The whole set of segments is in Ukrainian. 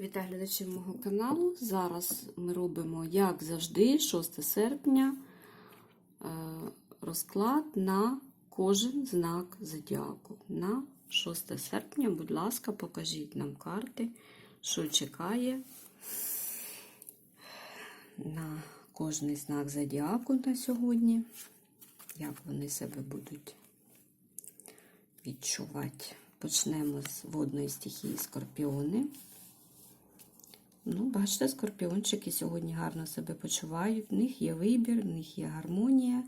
Вітаю глядачів мого каналу. Зараз ми робимо, як завжди, 6 серпня е, розклад на кожен знак зодіаку. На 6 серпня, будь ласка, покажіть нам карти, що чекає на кожний знак зодіаку на сьогодні. Як вони себе будуть відчувати. Почнемо з водної стихії скорпіони. Ну, бачите, скорпіончики сьогодні гарно себе почувають. В них є вибір, в них є гармонія,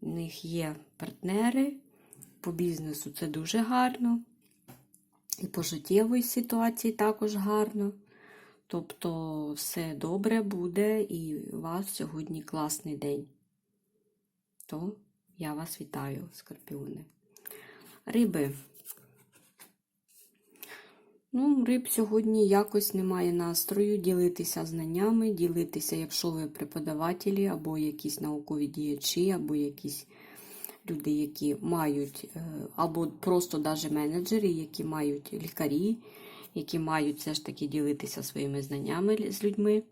в них є партнери. По бізнесу це дуже гарно. І по життєвій ситуації також гарно. Тобто, все добре буде, і у вас сьогодні класний день. То я вас вітаю, скорпіони. Риби. Ну, риб сьогодні якось немає настрою ділитися знаннями, ділитися, якщо ви преподавателі, або якісь наукові діячі, або якісь люди, які мають, е, або просто навіть менеджери, які мають лікарі, які мають все ж таки ділитися своїми знаннями з людьми.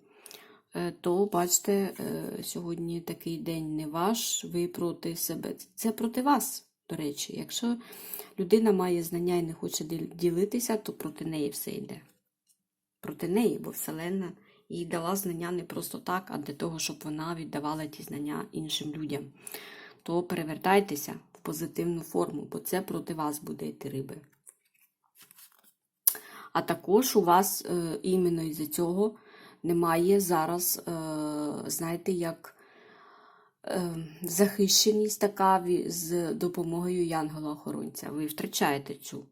е, То, бачите, е, сьогодні такий день не ваш, ви проти себе. Це проти вас, речі. Якщо людина має знання і не хоче ділитися, то проти неї все йде. Проти неї, бо Вселенна їй дала знання не просто так, а для того, щоб вона віддавала ті знання іншим людям. То перевертайтеся в позитивну форму, бо це проти вас буде йти риби. А також у вас е, іменно із-за цього немає зараз, е, знаєте, як захищеність така з допомогою янгола-охоронця. Ви втрачаєте цю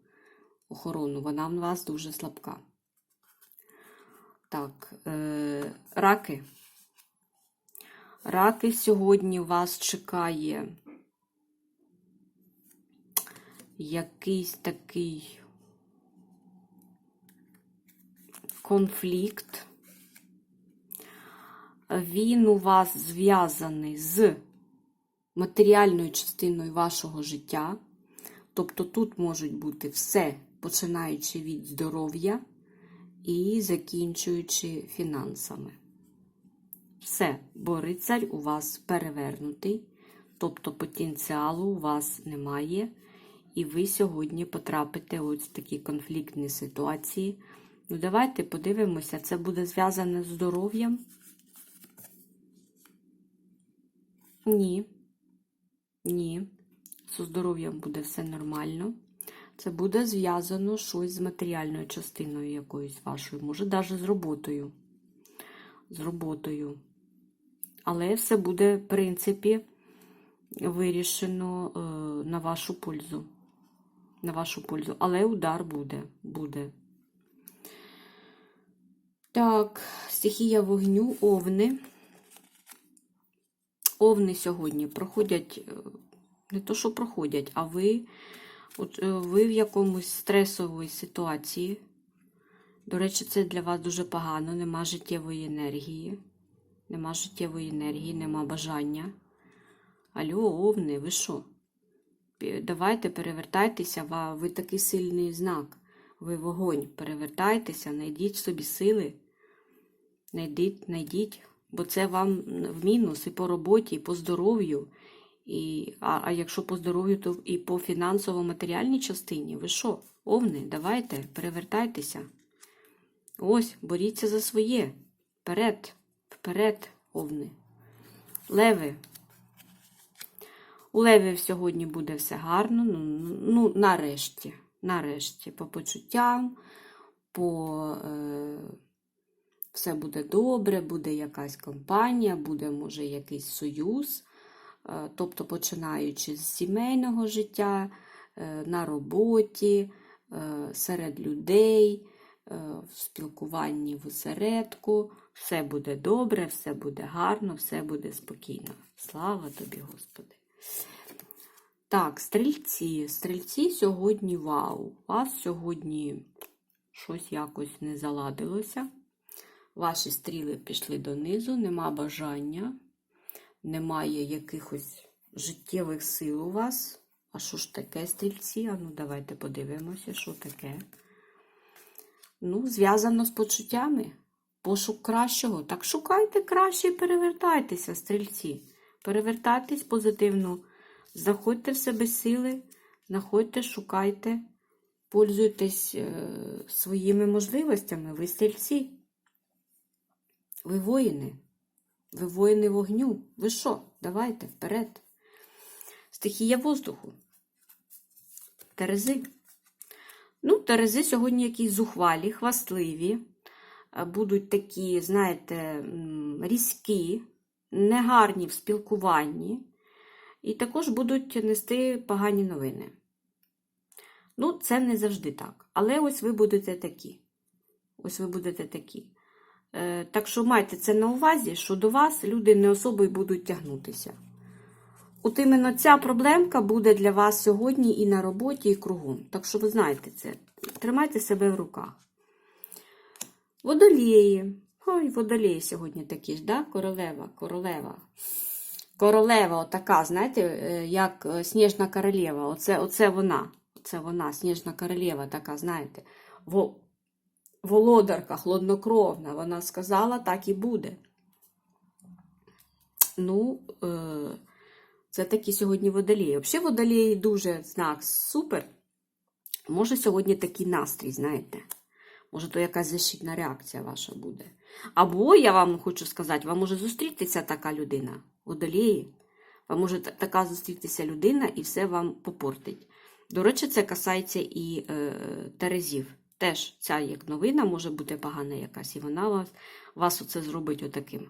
охорону, вона в вас дуже слабка. Так, е, раки. Раки сьогодні вас чекає якийсь такий конфлікт. Він у вас зв'язаний з матеріальною частиною вашого життя. Тобто тут можуть бути все, починаючи від здоров'я і закінчуючи фінансами. Все, бо рицарь у вас перевернутий, тобто потенціалу у вас немає, і ви сьогодні потрапите ось в такі конфліктні ситуації. Ну, давайте подивимося, це буде зв'язане з здоров'ям. Ні. Ні. Зі здоров'ям буде все нормально. Це буде зв'язано щось з матеріальною частиною якоюсь вашою, може, навіть з роботою. З роботою. Але все буде, в принципі, вирішено е, на вашу пользу. На вашу пользу. Але удар буде. буде. Так, стихія вогню, овни. Овни сьогодні проходять, е, не то, що проходять, а ви, от, е, ви в якомусь стресовій ситуації. До речі, це для вас дуже погано, нема життєвої енергії. Нема життєвої енергії, нема бажання. Алло, овни, ви що? Давайте перевертайтеся, ви такий сильний знак. Ви вогонь. Перевертайтеся, знайдіть собі сили. Найдіть, знайдіть, бо це вам в мінус і по роботі, і по здоров'ю. І, а, а якщо по здоров'ю, то і по фінансово-матеріальній частині. Ви що, овни, давайте, перевертайтеся. Ось, боріться за своє. Вперед, вперед, овни. Леви. У левів сьогодні буде все гарно. Ну, ну нарешті. Нарешті, по почуттям, по е, все буде добре, буде якась компанія, буде, може, якийсь союз. Е, тобто, починаючи з сімейного життя, е, на роботі, е, серед людей, в спілкуванні в осередку. Все буде добре, все буде гарно, все буде спокійно. Слава тобі, Господи! Так, стрільці. Стрільці сьогодні вау. У вас сьогодні щось якось не заладилося. Ваші стріли пішли донизу, нема бажання, немає якихось життєвих сил у вас. А що ж таке стрільці? А ну давайте подивимося, що таке. ну, зв'язано з почуттями. Пошук кращого. Так шукайте краще і перевертайтеся, стрільці. Перевертайтесь позитивно. Заходьте в себе сили, знаходьте, шукайте, пользуйтесь е, своїми можливостями. Ви стрільці. Ви воїни. Ви воїни вогню. Ви що? Давайте вперед. Стихія воздуху. Терези. Ну, Терези сьогодні якісь зухвалі, хвастливі, будуть такі, знаєте, різкі, негарні в спілкуванні, і також будуть нести погані новини. Ну, це не завжди так. Але ось ви будете такі. Ось ви будете такі. Е, Так що майте це на увазі, що до вас люди не особо й будуть тягнутися. От іменно ця проблемка буде для вас сьогодні і на роботі, і кругом. Так що ви знаєте це. Тримайте себе в руках. Водолії. Ой, водолії сьогодні такі ж, да? Королева, королева. Королева, отака, знаєте, е, як е, Сніжна королева. Оце, оце вона. Оце вона, Сніжна королева, така, знаєте. Володарка, хладнокровна. Вона сказала, так і буде. Ну, е... Це такі сьогодні водолії. Взагалі, водолії дуже знак супер. Може, сьогодні такий настрій, знаєте. Може, то якась защитна реакція ваша буде. Або, я вам хочу сказати, вам може зустрітися така людина, водолії. Вам може така зустрітися людина і все вам попортить. До речі, це касається і е, Терезів. Теж ця як новина може бути погана якась, і вона вас, вас оце зробить отаким.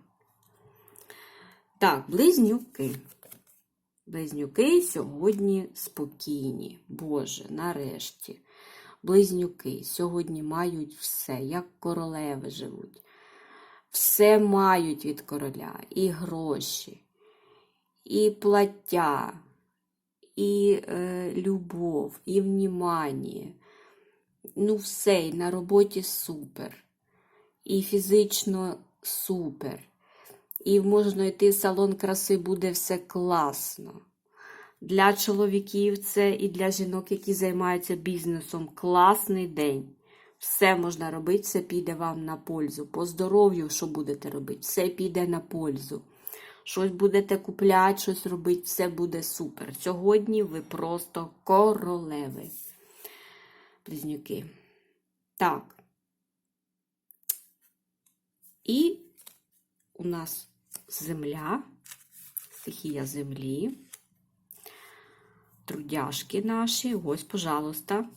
Так, близнюки. Близнюки сьогодні спокійні. Боже, нарешті. Близнюки сьогодні мають все, як королеви живуть. Все мають від короля. І гроші, і плаття, і е, любов, і внімання. Ну, все, на роботі супер. І фізично супер. І можна йти в салон краси, буде все класно. Для чоловіків це і для жінок, які займаються бізнесом. Класний день. Все можна робити, все піде вам на пользу. По здоров'ю, що будете робити, все піде на пользу. Щось будете купляти, щось робити, все буде супер. Сьогодні ви просто королеви. Близнюки. Так. І у нас земля, стихія землі, трудяшки наші. Ось, пожалуйста.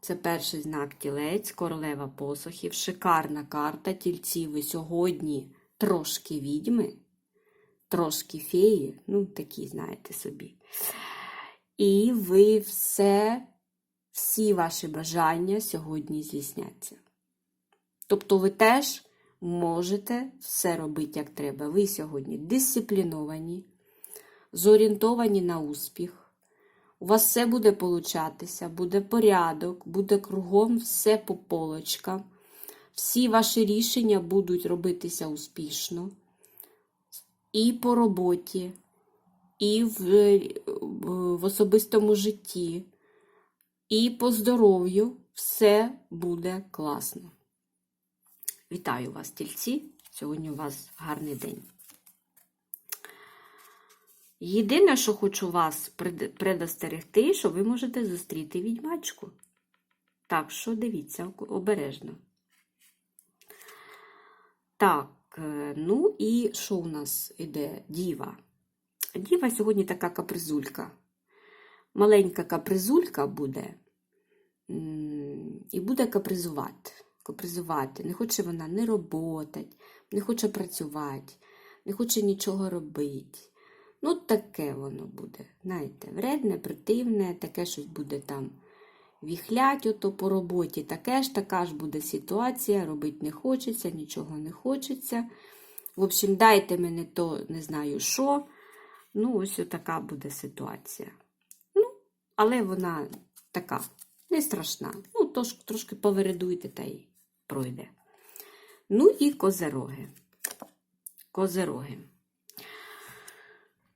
Це перший знак тілець, королева посохів. Шикарна карта. Тільці ви сьогодні трошки відьми, трошки феї, ну, такі, знаєте собі. І ви все, всі ваші бажання сьогодні здійсняться. Тобто ви теж можете все робити як треба. Ви сьогодні дисципліновані, зорієнтовані на успіх. У вас все буде получатися, буде порядок, буде кругом все по полочкам. Всі ваші рішення будуть робитися успішно. І по роботі, і в, в особистому житті, і по здоров'ю все буде класно. Вітаю вас, тільці! Сьогодні у вас гарний день. Єдине, що хочу вас предостерегти, що ви можете зустріти відьмачку. Так що дивіться обережно. Так, е, ну і що у нас іде? Діва. Діва сьогодні така капризулька. Маленька капризулька буде і буде капризувати. Капризувати. Не хоче вона не роботать, не хоче працювати, не хоче нічого робити. Ну, таке воно буде. Знаєте, вредне, противне, таке щось буде там віхлять ото по роботі. Таке ж така ж буде ситуація, робити не хочеться, нічого не хочеться. В общем, дайте мені то не знаю що. Ну, ось така буде ситуація. Ну, але вона така не страшна. Ну, тож, трошки повередуйте та й пройде. Ну і козероги. Козероги.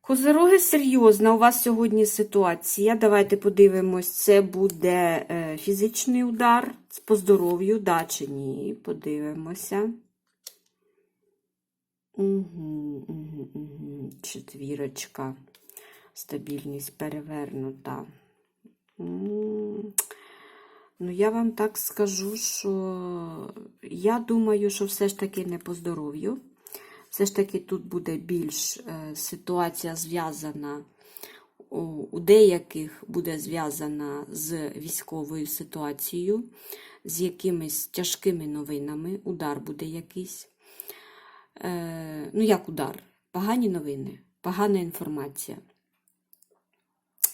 Козироги, серйозна у вас сьогодні ситуація. Давайте подивимось, це буде е, фізичний удар по здоров'ю, да чи ні. Подивимося. Угу, угу, угу. Четвірочка. Стабільність перевернута. Ну, я вам так скажу, що я думаю, що все ж таки не по здоров'ю. Все ж таки тут буде більш е, ситуація зв'язана, у, у деяких буде зв'язана з військовою ситуацією, з якимись тяжкими новинами. Удар буде якийсь. Е, ну, як удар? Погані новини, погана інформація.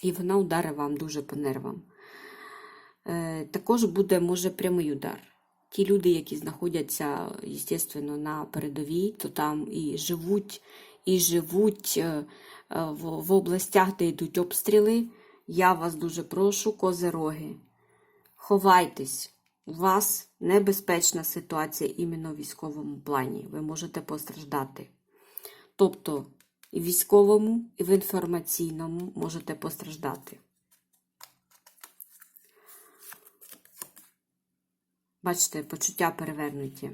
І вона ударить вам дуже по нервам. Е, також буде, може, прямий удар. Ті люди, які знаходяться, звісно, на передовій, то там і живуть, і живуть е, е, в, областях, де йдуть обстріли. Я вас дуже прошу, козероги, ховайтесь. У вас небезпечна ситуація іменно в військовому плані. Ви можете постраждати. Тобто, і військовому, і в інформаційному можете постраждати. Бачите, почуття перевернуті.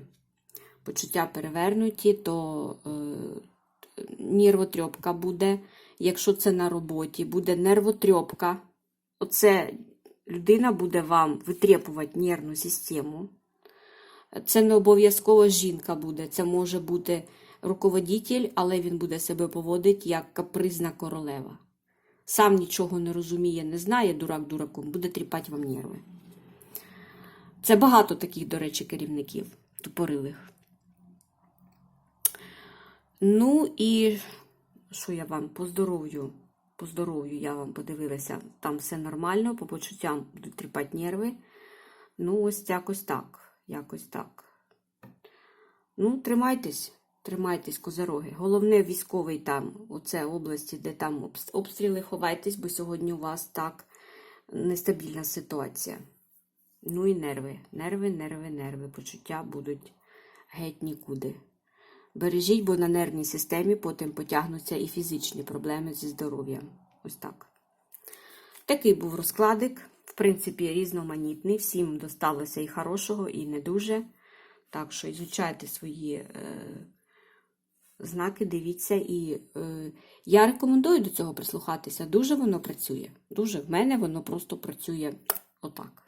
Почуття перевернуті, то е, нервотрьопка буде. Якщо це на роботі, буде нервотрьопка. Оце людина буде вам витрепувати нервну систему. Це не обов'язково жінка буде. Це може бути руководитель, але він буде себе поводити як капризна королева. Сам нічого не розуміє, не знає, дурак дураком, буде тріпати вам нерви. Це багато таких, до речі, керівників тупорилих. Ну і що я вам по здоров'ю? По здоров'ю я вам подивилася, там все нормально, по почуттям будуть тріпати нерви. Ну, ось якось так. Якось так. Ну, тримайтесь, тримайтесь, козероги. Головне, військовий там, оце області, де там обстріли, ховайтесь, бо сьогодні у вас так нестабільна ситуація. Ну і нерви. Нерви, нерви, нерви. Почуття будуть геть нікуди. Бережіть, бо на нервній системі потім потягнуться і фізичні проблеми зі здоров'ям. Ось так. Такий був розкладик. В принципі, різноманітний. Всім досталося і хорошого, і не дуже. Так що ізучайте свої е, знаки, дивіться. І е, я рекомендую до цього прислухатися. Дуже воно працює. Дуже в мене воно просто працює отак.